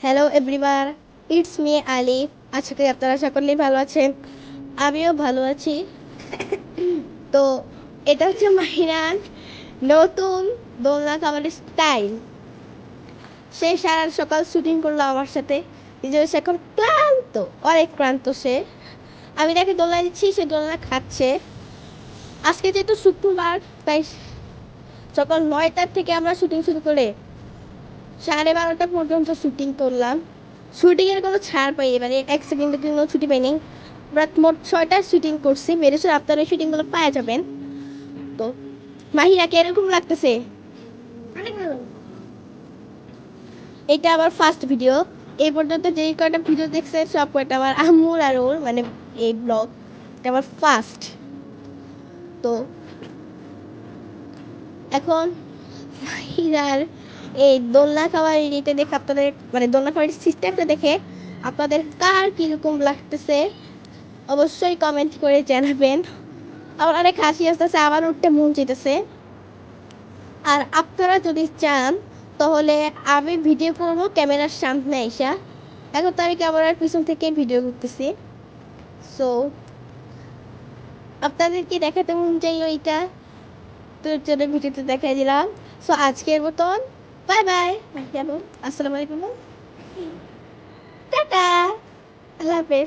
Hello everybody it's me আলিফ আশা করি আপনারা সকলেই ভালো আছেন। আমিও ভালো আছি। তো এটা হচ্ছে মাহিরান নতুন দোলনা কামারের স্টাইল সে সারা সকাল শুটিং করল আমার সাথে। নিজের সে এখন ক্লান্ত অনেক ক্লান্ত সে। আমি তাকে দোলনা দিচ্ছি সে দোলনা খাচ্ছে। আজকে যেহেতু শুক্রবার তাই সকাল নয়টার থেকে আমরা শুটিং শুরু করে সাড়ে বারোটা পর্যন্ত শুটিং করলাম। শুটিংয়ের কোনো ছাড় পাই মানে এক সেকেন্ডের জন্য ছুটি পাইনি। আমরা মোট ছয়টা শুটিং করছি মেরেছে আপনারা শুটিংগুলো পাওয়া যাবেন। তো, মাহিরাকে এরকম লাগতেছে। এটা আমার ফার্স্ট ভিডিও এই পর্যন্ত যে কয়টা ভিডিও দেখছে, সব কয়টা আমার আম্মুর আর ওর মানে এই ব্লগ এটা আমার ফার্স্ট তো, এখন মাহিরার এই দোলনা ইয়েটা দেখে আপনাদের মানে দোলনা খাওয়ার সিস্টেমটা দেখে আপনাদের কার কীরকম লাগতেছে, অবশ্যই কমেন্ট করে জানাবেন। আমার অনেক হাসি আসতেছে আবার উঠতে মন চাইতেছে। আর আপনারা যদি চান, তাহলে আমি ভিডিও করব ক্যামেরার সামনে আইসা। এখন তো আমি ক্যামেরার পিছন থেকে ভিডিও করতেছি। সো আপনাদেরকে দেখাতে মন চাইলো এটা তোর জন্য ভিডিওতে দেখাই দিলাম। সো আজকের মতন বাই বাই কেমন আসসালামু আলাইকুম টাটা আল্লাহ হাফেজ